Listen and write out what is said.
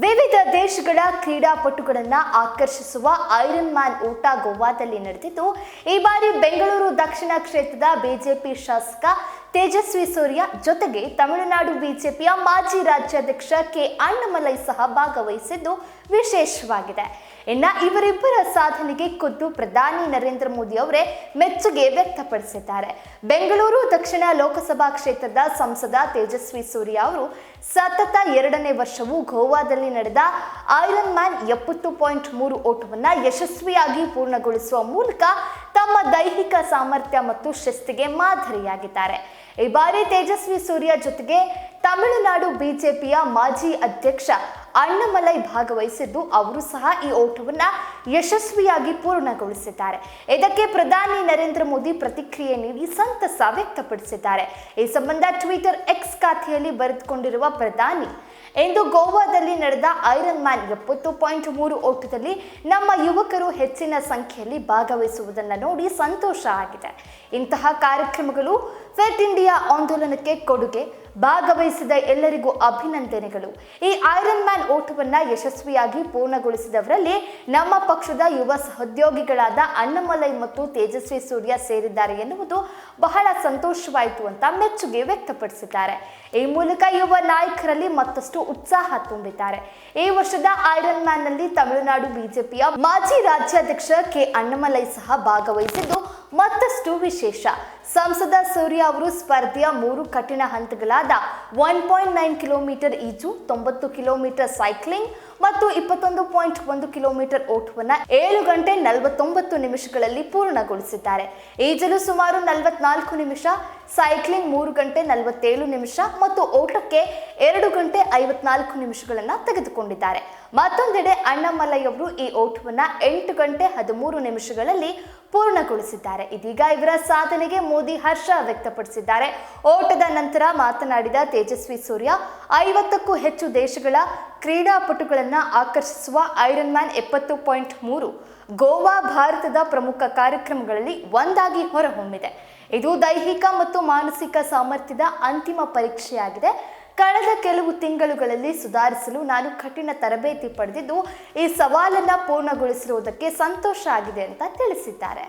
ವಿವಿಧ ದೇಶಗಳ ಕ್ರೀಡಾಪಟುಗಳನ್ನ ಆಕರ್ಷಿಸುವ ಐರನ್ ಮ್ಯಾನ್ ಓಟ ಗೋವಾದಲ್ಲಿ ನಡೆದಿದ್ದು, ಈ ಬಾರಿ ಬೆಂಗಳೂರು ದಕ್ಷಿಣ ಕ್ಷೇತ್ರದ ಬಿಜೆಪಿ ಶಾಸಕ ತೇಜಸ್ವಿ ಸೂರ್ಯ ಜೊತೆಗೆ ತಮಿಳುನಾಡು ಬಿಜೆಪಿಯ ಮಾಜಿ ರಾಜ್ಯಾಧ್ಯಕ್ಷ ಕೆ ಅಣ್ಣಮಲೈ ಸಹ ಭಾಗವಹಿಸಿದ್ದು ವಿಶೇಷವಾಗಿದೆ. ಇನ್ನ ಇವರಿಬ್ಬರ ಸಾಧನೆಗೆ ಖುದ್ದು ಪ್ರಧಾನಿ ನರೇಂದ್ರ ಮೋದಿ ಅವರೇ ಮೆಚ್ಚುಗೆ ವ್ಯಕ್ತಪಡಿಸಿದ್ದಾರೆ. ಬೆಂಗಳೂರು ದಕ್ಷಿಣ ಲೋಕಸಭಾ ಕ್ಷೇತ್ರದ ಸಂಸದ ತೇಜಸ್ವಿ ಸೂರ್ಯ ಅವರು ಸತತ ಎರಡನೇ ವರ್ಷವೂ ಗೋವಾದಲ್ಲಿ ನಡೆದ ಐರನ್ ಮ್ಯಾನ್ ಎಪ್ಪತ್ತು ಪಾಯಿಂಟ್ ಮೂರು ಓಟವನ್ನು ಯಶಸ್ವಿಯಾಗಿ ಪೂರ್ಣಗೊಳಿಸುವ ಮೂಲಕ ತಮ್ಮ ದೈಹಿಕ ಸಾಮರ್ಥ್ಯ ಮತ್ತು ಶಿಸ್ತಿಗೆ ಮಾದರಿಯಾಗಿದ್ದಾರೆ. ಈ ಬಾರಿ ತೇಜಸ್ವಿ ಸೂರ್ಯ ಜೊತೆಗೆ ತಮಿಳುನಾಡು ಬಿಜೆಪಿಯ ಮಾಜಿ ಅಧ್ಯಕ್ಷ ಅಣ್ಣಮಲೈ ಭಾಗವಹಿಸಿದ್ದು ಅವರು ಸಹ ಈ ಓಟವನ್ನು ಯಶಸ್ವಿಯಾಗಿ ಪೂರ್ಣಗೊಳಿಸಿದ್ದಾರೆ. ಇದಕ್ಕೆ ಪ್ರಧಾನಿ ನರೇಂದ್ರ ಮೋದಿ ಪ್ರತಿಕ್ರಿಯೆ ನೀಡಿ ಸಂತಸ ವ್ಯಕ್ತಪಡಿಸಿದ್ದಾರೆ. ಈ ಸಂಬಂಧ ಟ್ವಿಟರ್ ಎಕ್ಸ್ ಖಾತೆಯಲ್ಲಿ ಬರೆದುಕೊಂಡಿರುವ ಪ್ರಧಾನಿ, ಇಂದು ಗೋವಾದಲ್ಲಿ ನಡೆದ ಐರನ್ ಮ್ಯಾನ್ ಎಪ್ಪತ್ತು ಪಾಯಿಂಟ್ ಮೂರು ಓಟದಲ್ಲಿ ನಮ್ಮ ಯುವಕರು ಹೆಚ್ಚಿನ ಸಂಖ್ಯೆಯಲ್ಲಿ ಭಾಗವಹಿಸುವುದನ್ನು ನೋಡಿ ಸಂತೋಷ ಆಗಿದೆ. ಇಂತಹ ಕಾರ್ಯಕ್ರಮಗಳು ಫಿಟ್ ಇಂಡಿಯಾ ಆಂದೋಲನಕ್ಕೆ ಕೊಡುಗೆ ಭಾಗವಹಿಸಿದ ಎಲ್ಲರಿಗೂ ಅಭಿನಂದನೆಗಳು. ಈ ಐರನ್ ಮ್ಯಾನ್ ಓಟವನ್ನು ಯಶಸ್ವಿಯಾಗಿ ಪೂರ್ಣಗೊಳಿಸಿದವರಲ್ಲಿ ನಮ್ಮ ಪಕ್ಷದ ಯುವ ಸಹೋದ್ಯೋಗಿಗಳಾದ ಅಣ್ಣಮಲೈ ಮತ್ತು ತೇಜಸ್ವಿ ಸೂರ್ಯ ಸೇರಿದ್ದಾರೆ ಎನ್ನುವುದು ಬಹಳ ಸಂತೋಷವಾಯಿತು ಅಂತ ಮೆಚ್ಚುಗೆ ವ್ಯಕ್ತಪಡಿಸಿದ್ದಾರೆ. ಈ ಮೂಲಕ ಯುವ ನಾಯಕರಲ್ಲಿ ಮತ್ತಷ್ಟು ಉತ್ಸಾಹ ತುಂಬಿದ್ದಾರೆ. ಈ ವರ್ಷದ ಐರನ್ ಮ್ಯಾನ್ನಲ್ಲಿ ತಮಿಳುನಾಡು ಬಿಜೆಪಿಯ ಮಾಜಿ ರಾಜ್ಯಾಧ್ಯಕ್ಷ ಕೆ ಅಣ್ಣಮಲೈ ಸಹ ಭಾಗವಹಿಸಿದ್ದು ಮತ್ತಷ್ಟು ವಿಶೇಷ. ಸಂಸದ ಸೂರ್ಯ ಅವರು ಸ್ಪರ್ಧೆಯ ಮೂರು ಕಠಿಣ ಹಂತಗಳಾದ ಒನ್ ಪಾಯಿಂಟ್ ನೈನ್ ಕಿಲೋಮೀಟರ್ ಈಜು, ತೊಂಬತ್ತು ಕಿಲೋಮೀಟರ್ ಸೈಕ್ಲಿಂಗ್ ಮತ್ತು ಇಪ್ಪತ್ತೊಂದು ಪಾಯಿಂಟ್ ಒಂದು ಕಿಲೋಮೀಟರ್ ಓಟವನ್ನು ಏಳು ಗಂಟೆ ನಲವತ್ತೊಂಬತ್ತು ನಿಮಿಷಗಳಲ್ಲಿ ಪೂರ್ಣಗೊಳಿಸಿದ್ದಾರೆ. ಈಜಲು ಸುಮಾರು ನಲವತ್ನಾಲ್ಕು ನಿಮಿಷ ಸೈಕ್ಲಿಂಗ್ ಮೂರು ಗಂಟೆ ನಲವತ್ತೇಳು ನಿಮಿಷ ಮತ್ತು ಓಟಕ್ಕೆ ಎರಡು ಗಂಟೆ ಐವತ್ನಾಲ್ಕು ನಿಮಿಷಗಳನ್ನು ತೆಗೆದುಕೊಂಡಿದ್ದಾರೆ. ಮತ್ತೊಂದೆಡೆ ಅಣ್ಣಾಮಲೈ ಅವರು ಈ ಓಟವನ್ನು ಎಂಟು ಗಂಟೆ ಹದಿಮೂರು ನಿಮಿಷಗಳಲ್ಲಿ ಪೂರ್ಣಗೊಳಿಸಿದ್ದಾರೆ. ಇದೀಗ ಇವರ ಸಾಧನೆಗೆ ಮೋದಿ ಹರ್ಷ ವ್ಯಕ್ತಪಡಿಸಿದ್ದಾರೆ. ಓಟದ ನಂತರ ಮಾತನಾಡಿದ ತೇಜಸ್ವಿ ಸೂರ್ಯ, ಐವತ್ತಕ್ಕೂ ಹೆಚ್ಚು ದೇಶಗಳ ಕ್ರೀಡಾಪಟುಗಳನ್ನು ಆಕರ್ಷಿಸುವ ಐರನ್ ಮ್ಯಾನ್ ಎಪ್ಪತ್ತು ಪಾಯಿಂಟ್ ಮೂರು, ಗೋವಾ ಭಾರತದ ಪ್ರಮುಖ ಕಾರ್ಯಕ್ರಮಗಳಲ್ಲಿ ಒಂದಾಗಿ ಹೊರಹೊಮ್ಮಿದೆ. ಇದು ದೈಹಿಕ ಮತ್ತು ಮಾನಸಿಕ ಸಾಮರ್ಥ್ಯದ ಅಂತಿಮ ಪರೀಕ್ಷೆಯಾಗಿದೆ. ಕಳೆದ ಕೆಲವು ತಿಂಗಳುಗಳಲ್ಲಿ ಸುಧಾರಿಸಲು ನಾನು ಕಠಿಣ ತರಬೇತಿ ಪಡೆದಿದ್ದು, ಈ ಸವಾಲನ್ನು ಪೂರ್ಣಗೊಳಿಸಿರುವುದಕ್ಕೆ ಸಂತೋಷ ಆಗಿದೆ ಅಂತ ತಿಳಿಸಿದ್ದಾರೆ.